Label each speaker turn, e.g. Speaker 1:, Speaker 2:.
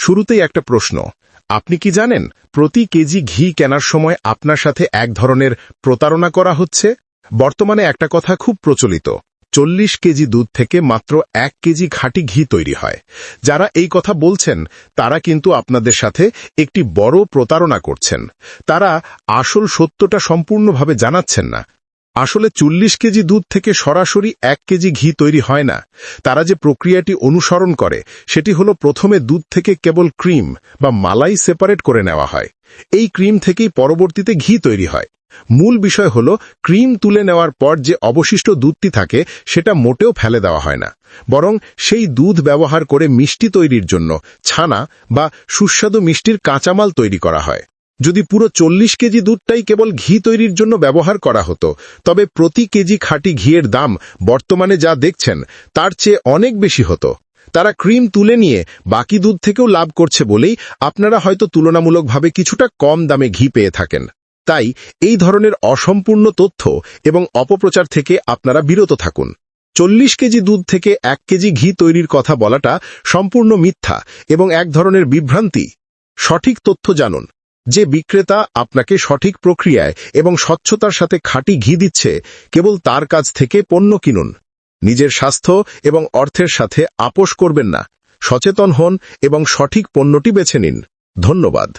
Speaker 1: শুরুতেই একটা প্রশ্ন। আপনি কি জানেন, প্রতি কেজি ঘি কেনার সময় আপনার সাথে এক ধরনের প্রতারণা করা হচ্ছে? বর্তমানে একটা কথা খুব প্রচলিত, চল্লিশ কেজি দুধ থেকে মাত্র এক কেজি খাঁটি ঘি তৈরি হয়। যারা এই কথা বলছেন, তারা কিন্তু আপনাদের সাথে একটি বড় প্রতারণা করছেন। তারা আসল সত্যটা সম্পূর্ণভাবে জানাচ্ছেন না। আসলে চল্লিশ কেজি দুধ থেকে সরাসরি এক কেজি ঘি তৈরি হয় না। তারা যে প্রক্রিয়াটি অনুসরণ করে, সেটি হলো প্রথমে দুধ থেকে কেবল ক্রিম বা মালাই সেপারেট করে নেওয়া হয়। এই ক্রিম থেকেই পরবর্তীতে ঘি তৈরি হয়। মূল বিষয় হলো, ক্রিম তুলে নেওয়ার পর যে অবশিষ্ট দুধটি থাকে, সেটা মোটেও ফেলে দেওয়া হয় না। বরং সেই দুধ ব্যবহার করে মিষ্টি তৈরির জন্য ছানা বা সুস্বাদু মিষ্টির কাঁচামাল তৈরি করা হয়। যদি পুরো চল্লিশ কেজি দুধটাই কেবল ঘি তৈরির জন্য ব্যবহার করা হতো, তবে প্রতি কেজি খাঁটি ঘিয়ের দাম বর্তমানে যা দেখছেন, তার চেয়ে অনেক বেশি হতো। তারা ক্রিম তুলে নিয়ে বাকি দুধ থেকেও লাভ করছে বলেই আপনারা হয়তো তুলনামূলকভাবে কিছুটা কম দামে ঘি পেয়ে থাকেন। তাই এই ধরনের অসম্পূর্ণ তথ্য এবং অপপ্রচার থেকে আপনারা বিরত থাকুন। চল্লিশ কেজি দুধ থেকে এক কেজি ঘি তৈরির কথা বলাটা সম্পূর্ণ মিথ্যা এবং এক ধরনের বিভ্রান্তি। সঠিক তথ্য জানুন। যে বিক্রেতা আপনাকে সঠিক প্রক্রিয়ায় এবং স্বচ্ছতার সাথে খাঁটি ঘি দিচ্ছে, কেবল তার কাছ থেকে পণ্য কিনুন। নিজের স্বাস্থ্য এবং অর্থের সাথে আপোষ করবেন না। সচেতন হন এবং সঠিক পণ্যটি বেছে নিন। ধন্যবাদ।